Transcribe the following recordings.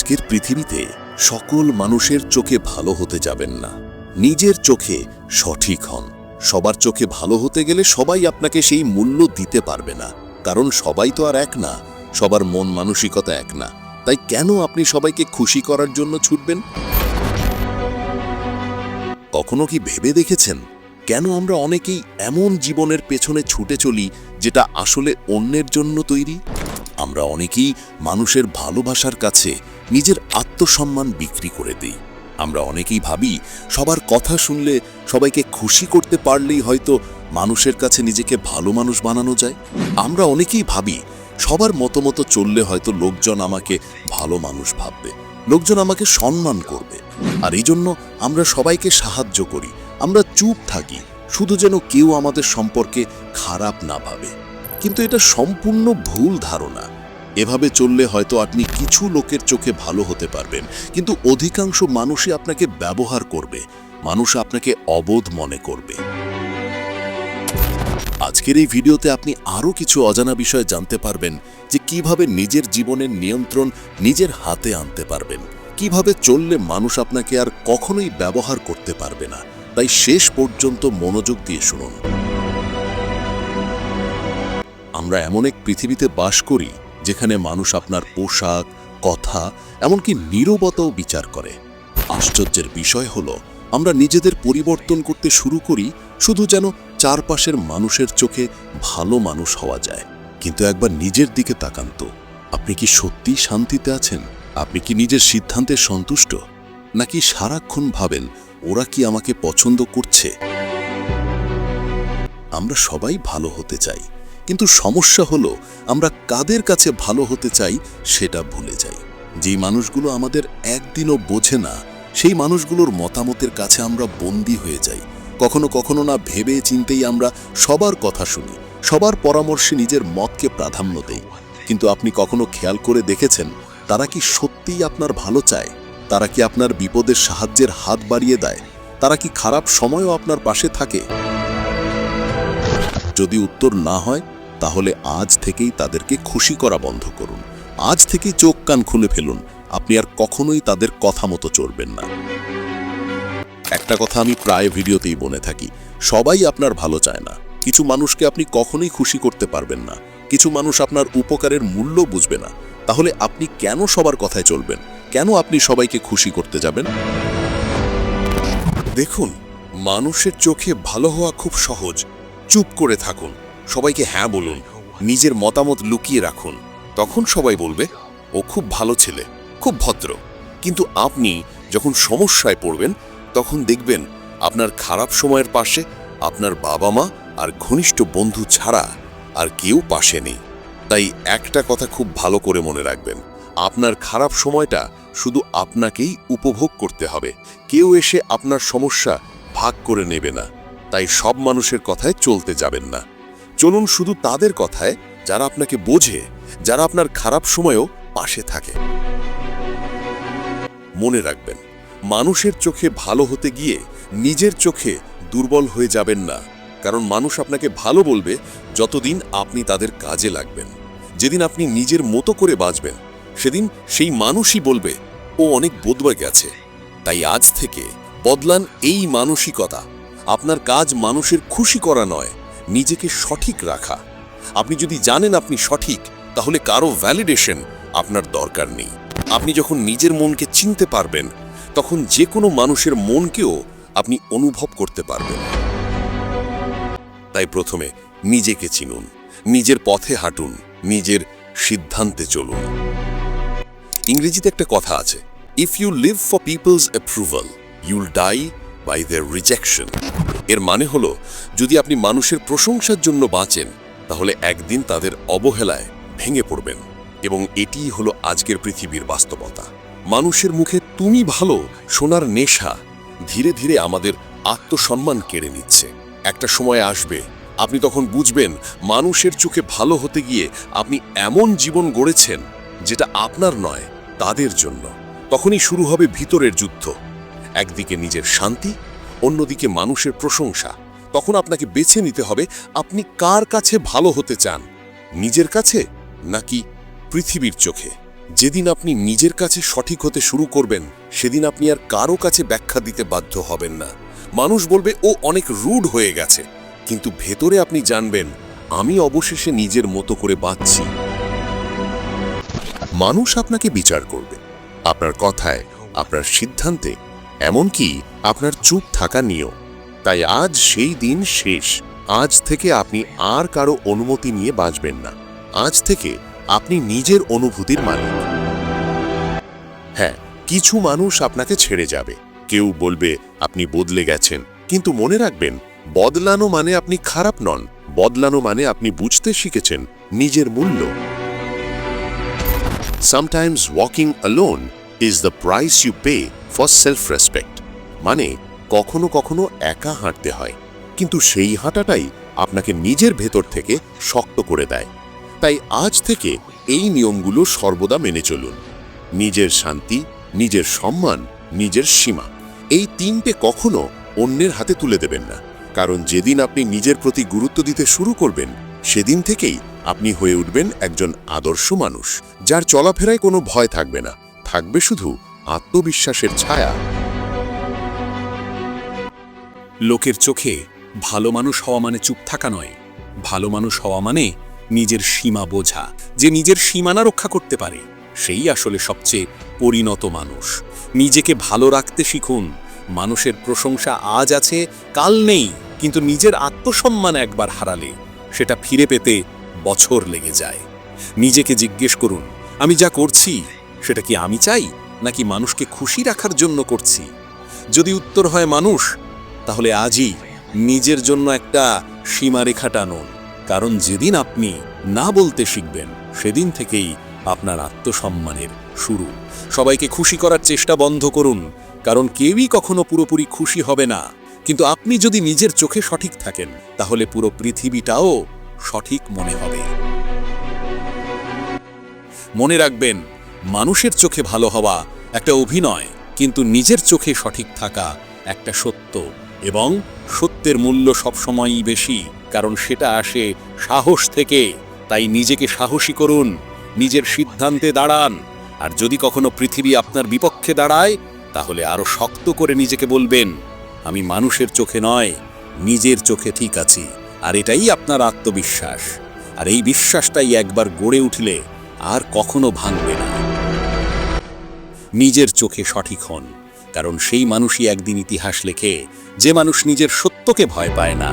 আজকের পৃথিবীতে সকল মানুষের চোখে ভালো হতে যাবেন না। নিজের চোখে সঠিক হন। সবার চোখে ভালো হতে গেলে সবাই আপনাকে সেই মূল্য দিতে পারবে না। কারণ সবাই তো আর এক না, সবার মন মানসিকতা এক না। তাই কেন আপনি সবাইকে খুশি করার জন্য ছুটবেন? কখনো কি ভেবে দেখেছেন? কেন আমরা অনেকেই এমন জীবনের পেছনে ছুটে চলি যেটা আসলে অন্যের জন্য তৈরি? আমরা অনেকেই মানুষের ভালোবাসার কাছে নিজের আত্মসম্মান বিক্রি করে দিই। আমরা অনেকেই ভাবি, সবার কথা শুনলে সবাইকে খুশি করতে পারলেই হয়তো মানুষের কাছে নিজেকে ভালো মানুষ বানানো যায়। আমরা অনেকেই ভাবি, সবার মতো মতো চললে হয়তো লোকজন আমাকে ভালো মানুষ ভাববে, লোকজন আমাকে সম্মান করবে। আর এই জন্য আমরা সবাইকে সাহায্য করি, আমরা চুপ থাকি, শুধু যেন কেউ আমাদের সম্পর্কে খারাপ না ভাবে। কিন্তু এটা সম্পূর্ণ ভুল ধারণা। এভাবে চললে হয়তো আপনি কিছু লোকের চোখে ভালো হতে পারবেন। কিন্তু অধিকাংশ মানুষই আপনাকে ব্যবহার করবে। মানুষ আপনাকে অবোধ মনে করবে। আজকের এই ভিডিওতে আপনি আরও কিছু অজানা বিষয় জানতে পারবেন যে কীভাবে নিজের জীবনের নিয়ন্ত্রণ নিজের হাতে আনতে পারবেন। কীভাবে চললে মানুষ আপনাকে আর কখনোই ব্যবহার করতে পারবে না। তাই শেষ পর্যন্ত মনোযোগ দিয়ে শুনুন। আমরা এমন এক পৃথিবীতে বাস করি যেখানে মানুষ আপনার পোশাক, কথা, এমনকি নীরবতাও বিচার করে। আশ্চর্যের বিষয় হল, আমরা নিজেদের পরিবর্তন করতে শুরু করি শুধু যেন চারপাশের মানুষের চোখে ভালো মানুষ হওয়া যায়। কিন্তু একবার নিজের দিকে তাকান তো। আপনি কি সত্যিই শান্তিতে আছেন? আপনি কি নিজের সিদ্ধান্তে সন্তুষ্ট? নাকি সারাক্ষণ ভাবেন, ওরা কি আমাকে পছন্দ করছে? আমরা সবাই ভালো হতে চাই। কিন্তু সমস্যা হলো, আমরা কাদের কাছে ভালো হতে চাই সেটা ভুলে যাই। যেই মানুষগুলো আমাদের একদিনও বোঝে না, সেই মানুষগুলোর মতামতের কাছে আমরা বন্দী হয়ে যাই। কখনো কখনো না ভেবে চিন্তেই আমরা সবার কথা শুনি, সবার পরামর্শে নিজের মতকে প্রাধান্য দেই। কিন্তু আপনি কখনো খেয়াল করে দেখেছেন, তারা কি সত্যিই আপনার ভালো চায়? তারা কি আপনার বিপদের সাহায্যের হাত বাড়িয়ে দেয়? তারা কি খারাপ সময়ও আপনার পাশে থাকে? যদি উত্তর না হয় তাহলে আজ থেকেই তাদেরকে খুশি করা বন্ধ করুন। আজ থেকেই চোখ কান খুলে ফেলুন। আপনি আর কখনোই তাদের কথা মতো চলবেন না। একটা কথা আমি প্রায় ভিডিওতেই বলে থাকি, সবাই আপনার ভালো চায় না। কিছু মানুষকে আপনি কখনোই খুশি করতে পারবেন না। কিছু মানুষ আপনার উপকারের মূল্য বুঝবে না। তাহলে আপনি কেন সবার কথায় চলবেন? কেন আপনি সবাইকে খুশি করতে যাবেন? দেখুন, মানুষের চোখে ভালো হওয়া খুব সহজ। চুপ করে থাকুন। সবাইকে হ্যাঁ বলুন, নিজের মতামত লুকিয়ে রাখুন। তখন সবাই বলবে, ও খুব ভালো ছেলে, খুব ভদ্র। কিন্তু আপনি যখন সমস্যায় পড়বেন, তখন দেখবেন আপনার খারাপ সময়ের পাশে আপনার বাবা মা আর ঘনিষ্ঠ বন্ধু ছাড়া আর কেউ পাশে নেই। তাই একটা কথা খুব ভালো করে মনে রাখবেন, আপনার খারাপ সময়টা শুধু আপনাকেই উপভোগ করতে হবে। কেউ এসে আপনার সমস্যা ভাগ করে নেবে না। তাই সব মানুষের কথায় চলতে যাবেন না। চলুন শুধু তাদের কথায়, যারা আপনাকে বোঝে, যারা আপনার খারাপ সময়েও পাশে থাকে। মনে রাখবেন, মানুষের চোখে ভালো হতে গিয়ে নিজের চোখে দুর্বল হয়ে যাবেন না, কারণ মানুষ আপনাকে ভালো বলবে যতদিন আপনি তাদের কাজে লাগবেন। যেদিন আপনি নিজের মতো করে বাঁচবেন, সেদিন সেই মানুষই বলবে, ও অনেক বদলে গেছে। তাই আজ থেকে বদলান এই মানসিকতা। আপনার কাজ মানুষের খুশি করা নয় নিজেকে সঠিক রাখা। আপনি যদি জানেন আপনি সঠিক, তাহলে কারও ভ্যালিডেশন আপনার দরকার নেই। আপনি যখন নিজের মনকে চিনতে পারবেন, তখন যে কোনো মানুষের মনকেও আপনি অনুভব করতে পারবেন। তাই প্রথমে নিজেকে চিনুন, নিজের পথে হাঁটুন, নিজের সিদ্ধান্তে চলুন। ইংরেজিতে একটা কথা আছে if you live for peoples approval you'll die by their rejection এর মানে হলো, যদি আপনি মানুষের প্রশংসার জন্য বাঁচেন, তাহলে একদিন তাদের অবহেলায় ভেঙে পড়বেন। এবং এটিই হলো আজকের পৃথিবীর বাস্তবতা। মানুষের মুখে তুমি ভালো, সোনার নেশা ধীরে ধীরে আমাদের আত্মসম্মান কেড়ে নিচ্ছে। একটা সময় আসবে, আপনি তখন বুঝবেন, মানুষের চোখে ভালো হতে গিয়ে আপনি এমন জীবন গড়েছেন, যেটা আপনার নয়, তাদের জন্য। তখনই শুরু হবে ভিতরের যুদ্ধ। একদিকে নিজের শান্তি, অন্যদিকে মানুষের প্রশংসা। তখন আপনাকে বেছে নিতে হবে আপনি কার কাছে ভালো হতে চান, নিজের কাছে নাকি পৃথিবীর চোখে? যেদিন আপনি নিজের কাছে সঠিক হতে শুরু করবেন, সেদিন আপনি আর কারও কাছে ব্যাখ্যা দিতে বাধ্য হবেন না। মানুষ বলবে, ও অনেক রুড হয়ে গেছে। কিন্তু ভেতরে আপনি জানবেন, আমি অবশেষে নিজের মতো করে বাঁচছি। মানুষ আপনাকে বিচার করবে। আপনার কথায়, আপনার সিদ্ধান্তে এমনকি আপনার চুপ থাকা নিয়েও। তাই আজ সেই দিন শেষ। আজ থেকে আপনি আর কারও অনুমতি নিয়ে বাঁচবেন না। আজ থেকে আপনি নিজের অনুভূতির মালিক। হ্যাঁ কিছু মানুষ আপনাকে ছেড়ে যাবে। কেউ বলবে, আপনি বদলে গেছেন। কিন্তু মনে রাখবেন, বদলানো মানে আপনি খারাপ নন। বদলানো মানে আপনি বুঝতে শিখেছেন নিজের মূল্য। Sometimes walking alone is the price you pay for self respect মানে কখনো কখনো একা হাঁটতে হয়। কিন্তু সেই হাঁটাটাই আপনাকে নিজের ভেতর থেকে শক্ত করে দেয়। তাই আজ থেকে এই নিয়মগুলো সর্বদা মেনে চলুন। নিজের শান্তি, নিজের সম্মান, নিজের সীমা, এই তিনটে কখনো অন্যের হাতে তুলে দেবেন না। কারণ যেদিন আপনি নিজের প্রতি গুরুত্ব দিতে শুরু করবেন, সেদিন থেকেই আপনি হয়ে উঠবেন একজন আদর্শ মানুষ, যার চলাফেরায় কোনো ভয় থাকবে না। থাকবে শুধু আত্মবিশ্বাসের ছায়া। লোকের চোখে ভালো মানুষ হওয়া মানে চুপ থাকা নয়। ভালো মানুষ হওয়া মানে নিজের সীমা বোঝা, যে নিজের সীমানা রক্ষা করতে পারে। সেই আসলে সবচেয়ে পরিণত মানুষ। নিজেকে ভালো রাখতে শিখুন। মানুষের প্রশংসা আজ আছে, কাল নেই, কিন্তু নিজের আত্মসম্মান একবার হারালে সেটা ফিরে পেতে বছর লেগে যায়। নিজেকে জিজ্ঞেস করুন, আমি যা করছি সেটা কি আমি চাই, নাকি মানুষকে খুশি রাখার জন্য করছি? যদি উত্তর হয় মানুষ, তাহলে আজই নিজের জন্য একটা সীমারেখা টানুন। কারণ যেদিন আপনি না বলতে শিখবেন, সেদিন থেকেই আপনার আত্মসম্মানের শুরু। সবাইকে খুশি করার চেষ্টা বন্ধ করুন, কারণ কেউই কখনো পুরোপুরি খুশি হবে না। কিন্তু আপনি যদি নিজের চোখে সঠিক থাকেন, তাহলে পুরো পৃথিবীটাও সঠিক মনে হবে। মনে রাখবেন মানুষের চোখে ভালো হওয়া একটা অভিনয়, কিন্তু নিজের চোখে সঠিক থাকা একটা সত্য। এবং সত্যের মূল্য সবসময়ই বেশি, কারণ সেটা আসে সাহস থেকে। তাই নিজেকে সাহসী করুন, নিজের সিদ্ধান্তে দাঁড়ান। আর যদি কখনো পৃথিবী আপনার বিপক্ষে দাঁড়ায়, তাহলে আরও শক্ত করে নিজেকে বলবেন, আমি মানুষের চোখে নয়, নিজের চোখে ঠিক আছি। আর এটাই আপনার আত্মবিশ্বাস। আর এই বিশ্বাসটাই একবার গড়ে উঠলে আর কখনো ভাঙবে না। নিজের চোখে সঠিক হন, কারণ সেই মানুষই একদিন ইতিহাস লেখে, যে মানুষ নিজের সত্যকে ভয় পায় না।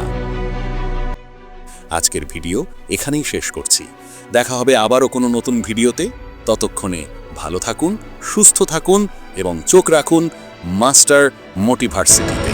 আজকের ভিডিও এখানেই শেষ করছি। দেখা হবে আবারও কোনো নতুন ভিডিওতে। ততক্ষণে ভালো থাকুন, সুস্থ থাকুন এবং চোখ রাখুন মাস্টার মোটিভার্সিটিতে।